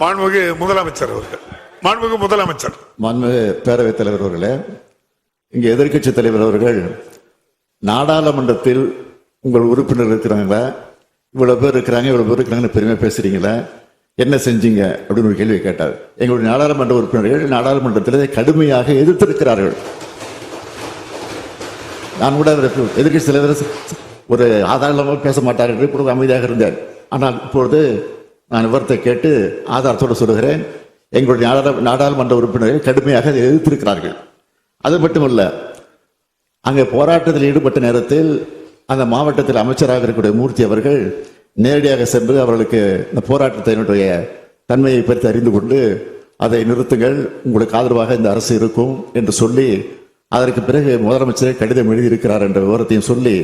மாண்புமிகு முதலமைச்சர் அவர்கள். மாண்புமிகு முதலமைச்சர். மாண்புமிகு பேரவைத் தலைவர் அவர்களே இங்கே எதிர்க்கட்சி தலைவர் அவர்கள் நாடாளுமன்றத்தில் உங்கள் உறுப்பினர் இருக்கிறாங்களா? இவ்வளவு பேர் இருக்கிறாங்க இவ்வளவு பேர் இருக்கிறாங்கன்னு பெருமையாக பேசுறீங்களா? என்ன செஞ்சீங்க? அப்படின்னு ஒரு கேள்வி கேட்டார். எங்களுடைய நாடாளுமன்ற உறுப்பினர்கள் நாடாளுமன்றத்தில் கடுமையாக எதிர்த்திருக்கிறார்கள். நான் கூட எதிர்க்கட்சி தலைவர் ஒரு ஆதாரமாக பேச மாட்டார் என்று அமைதியாக இருந்தார். ஆனால் இப்பொழுது நான் விவரத்தை கேட்டு ஆதாரத்தோடு சொல்கிறேன் எங்களுடைய நாடாளு- நாடாளுமன்ற உறுப்பினர்கள் கடுமையாக எதிர்த்திருக்கிறார்கள். அது மட்டுமல்ல அங்கே போராட்டத்தில் ஈடுபட்ட நேரத்தில் அந்த மாவட்டத்தில் அமைச்சராக இருக்கக்கூடிய மூர்த்தி அவர்கள் நேரடியாக சென்று அவர்களுக்கு இந்த போராட்டத்தினுடைய தன்மையை பற்றி அறிந்து கொண்டு அதை நிறுத்துங்கள் உங்களுக்கு ஆதரவாக இந்த அரசு இருக்கும் என்று சொல்லி அதற்கு பிறகு முதலமைச்சர் கடிதம் எழுதியிருக்கிறார் என்ற விவரத்தையும் சொல்லி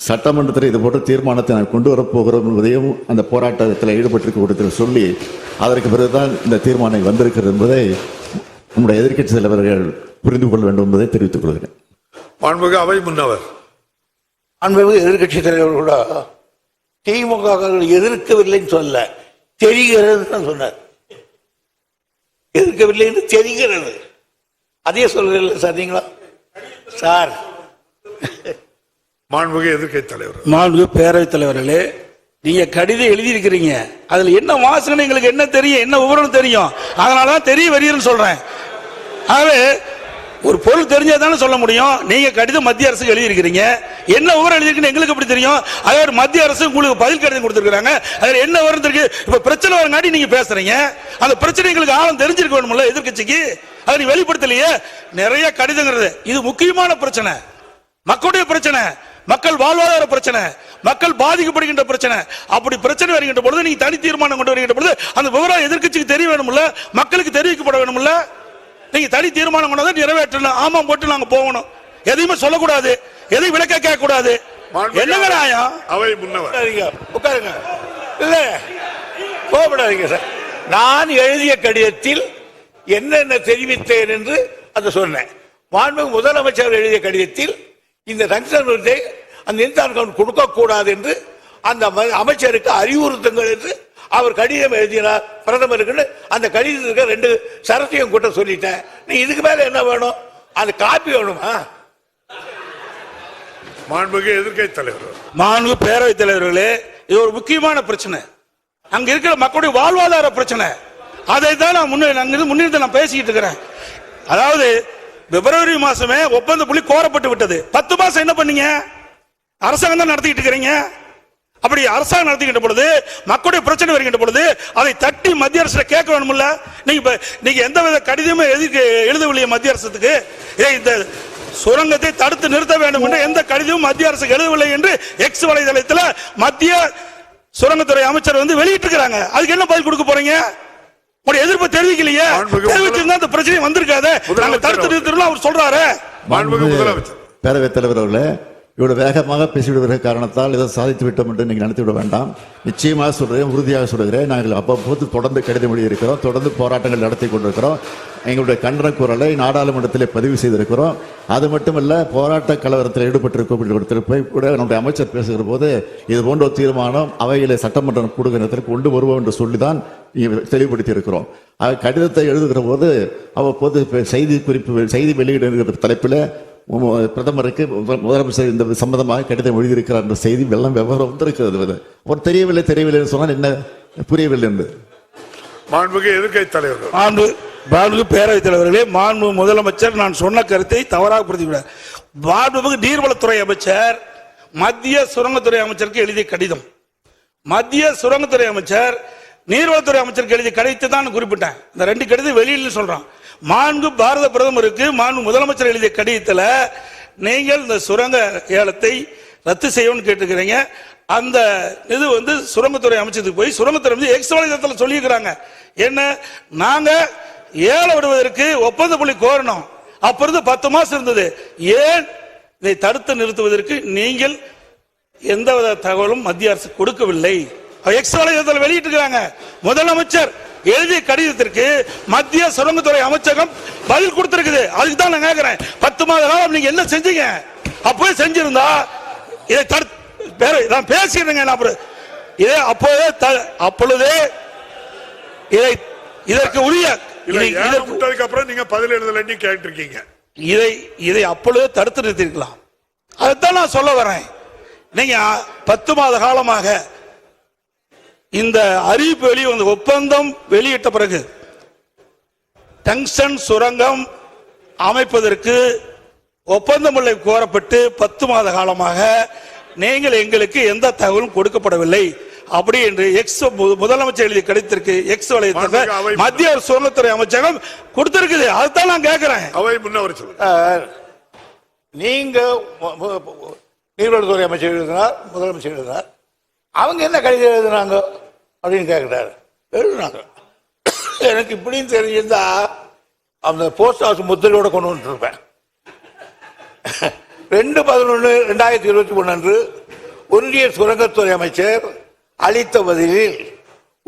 சட்டமன்றத்தில் இது போன்ற தீர்மானத்தை நான் கொண்டு வரப்போகிறோம் என்பதையும் அந்த போராட்டத்தில் ஈடுபட்டிருக்க கூட்டத்தில் சொல்லி அதற்கு பிறகுதான் இந்த தீர்மானம் வந்திருக்கிறது என்பதை நம்முடைய எதிர்க்கட்சி தலைவர்கள் புரிந்து கொள்ள வேண்டும் என்பதை தெரிவித்துக் கொள்கிறேன். மாண்புமிகு அவை முன்னவர். அன்பு எதிர்கட்சி தலைவர் கூட திமுக எதிர்க்கவில்லைன்னு சொல்ல தெரிகிறதுன்னு சொன்னார். எதிர்க்கவில்லை என்று தெரிகிறது. அதே சொல்றீங்களா சார் நீங்களா? சார். மாண்புமிகு எதிர்க்கட்சி தலைவர் மாண்பு பேரவைத் தலைவர்களே நீங்க கடிதம் எழுதியிருக்கிறீங்க. அதுல என்ன வாசனை எங்களுக்கு என்ன தெரியும் என்ன விவரம் தெரியும்? அதனாலதான் தெரிய வருகிறேன்னு சொல்றேன். ஆகவே ஒரு பொருள் தெரிஞ்சா தானே சொல்ல முடியும். நீங்க கடிதம் மத்திய அரசுக்கு எழுதியிருக்கிறீங்க. என்ன விவரம் எழுதிருக்குன்னு எங்களுக்கு எப்படி தெரியும்? அதே மத்திய அரசு உங்களுக்கு பதில் கடிதம் கொடுத்துருக்காங்க அதுல என்ன விவரம் இருக்கு இப்ப பிரச்சனை வரங்காட்டி நீங்க பேசுறீங்க. அந்த பிரச்சனை எங்களுக்கு ஆழம் தெரிஞ்சிருக்க வேணும்ல எதிர்கட்சிக்கு அதை நீ வெளிப்படுத்தலையே? நிறைய கடிதங்கிறது. இது முக்கியமான பிரச்சனை. மக்களுடைய பிரச்சனை. மக்கள் வாழ்வாதார பிரச்சனை மக்கள் பாதிக்கப்படுகின்ற பிரச்சனை அப்படி பிரச்சனை வருகின்ற பொழுது நீங்க தனி தீர்மானம் கொண்டு வருகின்ற பொழுது அந்த விவரம் எதிர்க்கட்சிக்கு தெரிய வேணும்ல மக்களுக்கு தெரிவிக்கப்பட வேணும்ல நீங்க தனி தீர்மானம் கொண்டு வந்து நிறைவேற்றணும் ஆமாம் போட்டு நாங்க போகணும். எதையுமே சொல்லக்கூடாது எதையும் விளக்க கேட்க கூடாது என்னங்க நியாயம்? அவை முன்னவர். உட்காருங்க இல்ல கோபப்படாதீங்க சார். நான் எழுதிய கடிதத்தில் என்னென்ன தெரிவித்தேன் என்று அதை சொன்னேன். மாண்பு முதலமைச்சர் எழுதிய கடிதத்தில் இந்த ரங்ஷன் விருதை அந்த இன்சான் கவுண்ட் கொடுக்க கூடாது என்று அந்த அமைச்சருக்கு அறிவுறுத்துங்கள் என்று அவர் கடிதம் எழுதினார் பிரதமருக்கு அந்த கடிதத்துக்கு ரெண்டு சரத்தையும் கூட்ட சொல்லிட்டேன். நீ இதுக்கு மேல என்ன வேணும்? அந்த காப்பி வேணுமா? மாண்புமிகு எதிர்க்கட்சி தலைவர் மாண்பு பேரவைத் தலைவர்களே இது ஒரு முக்கியமான பிரச்சனை. அங்க இருக்கிற மக்களுடைய வாழ்வாதார பிரச்சனை. அதை தான் நான் முன்னே முன்னிறுத்தி நான் பேசிக்கிட்டு இருக்கிறேன். அதாவது பிப்ரவரி மாசமே ஒப்பந்த புள்ளி கோரப்பட்டு விட்டது. பத்து மாசம் என்ன பண்ணீங்க? அரசாங்கம் தான் நடத்திக்கிட்டு இருக்கிறீங்க. அப்படி அரசாங்கம் நடத்திக்கிட்ட பொழுது மக்களுடைய பிரச்சனை வருகின்ற பொழுது அதை தட்டி மத்திய அரசு கேட்க வேணும்ல நீங்க இப்ப நீங்க எந்த வித கடிதமும் எதுக்கு எழுதவில்லையே மத்திய அரசுக்கு? ஏ இந்த சுரங்கத்தை தடுத்து நிறுத்த வேண்டும் என்று எந்த கடிதமும் மத்திய அரசுக்கு எழுதவில்லை என்று எக்ஸ் வலைதளத்தில் மத்திய சுரங்கத்துறை அமைச்சர் வந்து வெளியிட்டிருக்கிறாங்க. அதுக்கு என்ன பதில் கொடுக்க போறீங்க? உங்களுடைய எதிர்ப்பு தெரிவிக்கலையே. தெரிவிச்சிருந்தா இந்த பிரச்சனை வந்திருக்காது. நாங்க தடுத்து நிறுத்தணும் அவர் சொல்றாரு. பேரவைத் தலைவர் அவர்களே இவ்வளவு வேகமாக பேசிவிடுகிற காரணத்தால் இதை சாதித்து விட்டோம் என்று நீங்கள் நினைத்து விட வேண்டாம். நிச்சயமாக சொல்கிறேன் உறுதியாக சொல்கிறேன் நாங்கள் அவ்வப்போது தொடர்ந்து கடிதம் எழுதியிருக்கிறோம் தொடர்ந்து போராட்டங்கள் நடத்தி கொண்டிருக்கிறோம். எங்களுடைய கண்டன குரலை நாடாளுமன்றத்திலே பதிவு செய்திருக்கிறோம். அது மட்டுமல்ல போராட்ட கலவரத்தில் ஈடுபட்டிருக்கும் போய் கூட நம்முடைய அமைச்சர் பேசுகிற போது இது போன்ற ஒரு தீர்மானம் அவையிலே சட்டமன்றம் நேரத்தில் கொண்டு வருவோம் என்று சொல்லிதான் இங்க தெளிவுபடுத்தி இருக்கிறோம் கடிதத்தை எழுதுகிற போது அவ்வப்போது செய்தி குறிப்பு செய்தி வெளியிடுகிற தலைப்பில் பிரதமருக்கு முத- முதலமைச்சர் இந்த சம்பந்தமாக கடிதம் எழுதியிருக்கிறார் என்ற செய்தி வெள்ளம் விவரம் வந்திருக்கிறது. ஒரு தெரியவில்லை தெரியவில்லை சொன்னால் என்ன புரியவில்லை என்று. மாண்புமிகு எதிர்க்கட்சி தலைவர் மாண்பு மாண்பு பேரவைத் தலைவர்களே மாண்பு முதலமைச்சர் நான் சொன்ன கருத்தை தவறாக பிரதிவிடார் மாண்புமிகு நீர்வளத்துறை அமைச்சர் மத்திய சுரங்கத்துறை அமைச்சருக்கு எழுதிய கடிதம். மத்திய சுரங்கத்துறை அமைச்சர் நீர்வளத்துறை அமைச்சருக்கு எழுதிய கடிதத்தை தான் நான் குறிப்பிட்டேன். இந்த ரெண்டு கடிதம் வெளியில் சொல்றான். மாண்பு பாரத பிரதமருக்கு மாண்பு முதலமைச்சர் எழுதிய கடிதத்தில் நீங்கள் இந்த சுரங்க ஏலத்தை ரத்து செய்யணும்னு கேட்டுக்கிறீங்க. அந்த இது வந்து சுரங்கத்துறை அமைச்சத்துக்கு போய் சுரங்கத்துறை வந்து எக்ஸ் சொல்லியிருக்கிறாங்க. என்ன? நாங்க ஏலம் விடுவதற்கு ஒப்பந்த புள்ளி கோரணும். அப்ப இருந்து பத்து மாசம் இருந்தது. ஏன் இதை தடுத்து நிறுத்துவதற்கு நீங்கள் எந்தவித தகவலும் மத்திய அரசு கொடுக்கவில்லை? எக்ஸ் வலைதளத்தில் வெளியிட்டிருக்கிறாங்க. முதலமைச்சர் எழுதிய கடிதத்திற்கு மத்திய சுரங்கத்துறை அமைச்சகம் பதில் கொடுத்திருக்குது. அதுக்கு தான் நான் கேட்கிறேன் பத்து மாத காலம் நீங்க என்ன செஞ்சீங்க? அப்பவே செஞ்சிருந்தா இதை பேர- நான் பேசிடுறேங்க நான் அப்புறம். இதே அப்போதே அப்பொழுதே இதை இதற்கு உரிய இதை- விட்டதுக்கு அப்புறம் நீங்க பதில் எழுதலன்னு கேட்டிருக்கீங்க. இதை இதை அப்பொழுது தடுத்து நிறுத்திருக்கலாம் அதைத்தான் நான் சொல்ல வரேன். நீங்க பத்து மாத காலமாக இந்த அறிவிப்பு வெளி வந்து ஒப்பந்தம் வெளியிட்ட பிறகு டங்ஸ்டன் சுரங்கம் அமைப்பதற்கு ஒப்பந்தமுல்லை கோரப்பட்டு பத்து மாத காலமாக நீங்கள் எங்களுக்கு எந்த தகவலும் கொடுக்கப்படவில்லை. அப்படி என்று எக்ஸ் மு- முதலமைச்சர் எழுதிய கடிதத்திற்கு எக்ஸ் வலையத்தில் மத்திய சுரங்கத்துறை அமைச்சகம் கொடுத்திருக்குது. அதுதான் நான் கேட்கிறேன். அவை முன்னவர் நீங்க நீர்வளத்துறை அமைச்சர் எழுதினார் முதலமைச்சர் எழுதினார். அவங்க என்ன கடிதம் எழுதுனாங்க அப்படின்னு கேட்குறாரு எழுதுனாங்க. எனக்கு இப்படின்னு தெரிஞ்சிருந்தா அந்த போஸ்ட் ஹவுஸ் முத்திரையோட கொண்டு வந்துருப்பேன். ரெண்டு பதினொன்று ரெண்டாயிரத்தி இருபத்தி மூணு அன்று ஒன்றிய சுரங்கத்துறை அமைச்சர் அளித்த பதிலில்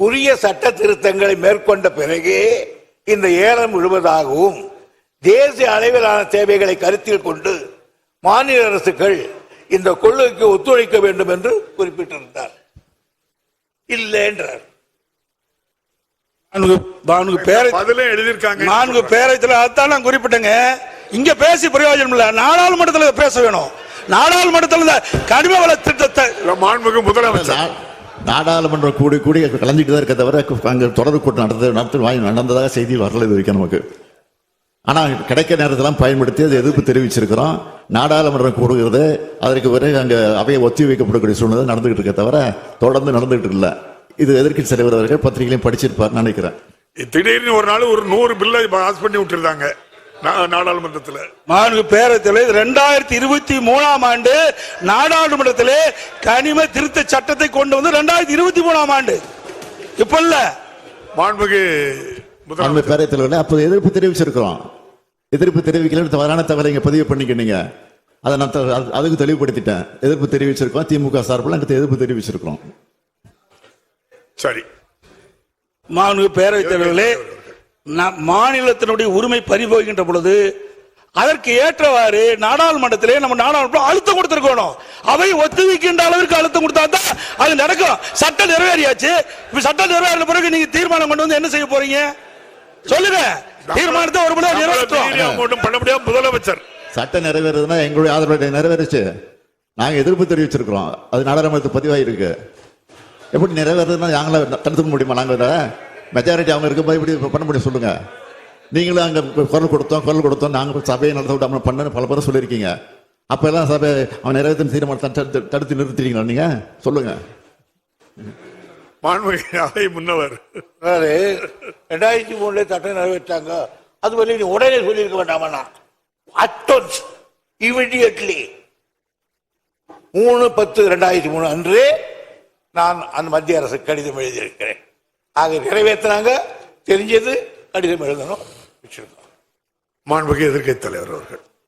உரிய சட்ட திருத்தங்களை மேற்கொண்ட பிறகே இந்த ஏலம் விழுவதாகவும் தேசிய அளவிலான தேவைகளை கருத்தில் கொண்டு மாநில அரசுகள் இந்த கொள்கைக்கு ஒத்துழைக்க வேண்டும் என்று குறிப்பிட்டிருந்தார். இல்லை என்றார் நான்கு பேரை எழுதியிருக்காங்க. நான்கு பேரத்தில் அதான் நான் குறிப்பிட்டேங்க. இங்க பேசி பிரயோஜனம் இல்ல. நாடாளுமன்றத்தில் பேச வேணும். நாடாளுமன்றத்தில் கனிம வள திட்டத்தை மாண்புமிகு முதலமைச்சர். நாடாளுமன்றம் கூடி கூடி கலந்துட்டு தான் இருக்க தவிர அங்க தொடர் கூட்டம் நடந்தது நடத்து வாங்கி நடந்ததாக செய்தி வரல இது வரைக்கும் நமக்கு. ஆனா கிடைக்க நேரத்தெல்லாம் பயன்படுத்தி அது எதிர்ப்பு தெரிவிச்சிருக்கிறோம். நாடாளுமன்றம் கூடுகிறது அதற்கு பிறகு அங்க அவையை ஒத்தி வைக்கப்படக்கூடிய சூழ்நிலை நடந்துகிட்டு இருக்க தவிர தொடர்ந்து நடந்துகிட்டு இல்ல. இது எதிர்க்கட்சி தலைவர் அவர்கள் பத்திரிகையிலையும் படிச்சிருப்பார் நினைக்கிறேன். திடீர்னு ஒரு நாள் ஒரு நூறு பில்லை பாஸ் பண்ணி விட்டுருந்தாங்க. நா- நாடாளுமன்றத்துல. நான்கு பேரத்தில் ரெண்டாயிரத்தி இருபத்தி மூணாம் ஆண்டு நாடாளுமன்றத்திலே கனிம திருத்த சட்டத்தை கொண்டு வந்து ரெண்டாயிரத்தி இருபத்தி மூணாம் ஆண்டு. இப்ப இல்ல. மாண்புமிகு அந்த முதலமைச்சர். பேரவைத் தலைவர்கள் அப்போ எதிர்ப்பு தெரிவிச்சிருக்கிறோம். எதிர்ப்பு தெரிவிக்கல தவறான தகவலை இங்க பதிவு பண்ணிக்கினீங்க அதை நான் த- அது- அதுக்கு தெளிவுபடுத்திட்டேன். எதிர்ப்பு தெரிவிச்சிருக்கோம் திமுக சார்பில் அங்கே எதிர்ப்பு தெரிவிச்சிருக்கிறோம். சரி. மாண்பு பேரவைத் தலைவர்களே மாநிலத்தினுடைய உரிமை பறிபோகின்ற பொழுது அதற்கு ஏற்றவாறு நாடாளுமன்றத்திலே நம்ம நாடாளுமன்றம் அழுத்தம் கொடுத்திருக்கணும். அவை ஒத்துழைக்கின்ற அளவிற்கு அழுத்தம் கொடுத்தா தான் அது நடக்கும். சட்டம் நிறைவேறியாச்சு. இப்ப சட்டம் நிறைவேறின பிறகு நீங்க தீர்மானம் கொண்டு வந்து என்ன செய்ய போறீங்க? சொல்லுங்க. தீர்மானத்தை ஒரு முறை நிறைவேற்றுவோம் மீறி ஒன்றும் பண்ண முடியாது முதலமைச்சர். சட்டம் நிறைவேறதுன்னா எங்களுடைய ஆதரவு நிறைவேறுச்சு. நாங்க எதிர்ப்பு தெரிவிச்சிருக்கிறோம். அது நாடாளுமன்றத்துக்கு பதிவாயிருக்கு. எப்படி நிறைவேறதுன்னா நாங்கள தடுத்துக்க முடியுமா? நாங்க மெஜாரிட்டி அவங்க இருக்கும்போது இப்படி பண்ண முடியும் சொல்லுங்க. நீங்களும் அங்க குரல் கொடுத்தோம் குரல் கொடுத்தோம். நாங்க சபையை நடத்த விடாம பண்ண பல பேரும் சொல்லியிருக்கீங்க. அப்ப எல்லாம் சபை அவன் நிறைவேற்றும் தீர்மானத்தை தடுத்து தடுத்து நிறுத்திட்டீங்களா நீங்க? சொல்லுங்க. மாண்புமிகு அவை முன்னவர். அதாவது ரெண்டாயிரத்தி மூணுல சட்டம் நிறைவேற்றாங்க. அது வரை நீ உடனே சொல்லியிருக்க வேண்டாமா அட்டோன்ஸ் இமிடியட்லி மூணு பத்து ரெண்டாயிரத்தி மூணு அன்று நான் அந்த மத்திய அரசு கடிதம் எழுதியிருக்கிறேன். ஆக நிறைவேற்றினாங்க. தெரிஞ்சது கடிதம் எழுதணும் வச்சிருக்கோம். மாண்புமிகு எதிர்க்கட்சி தலைவர் அவர்கள்.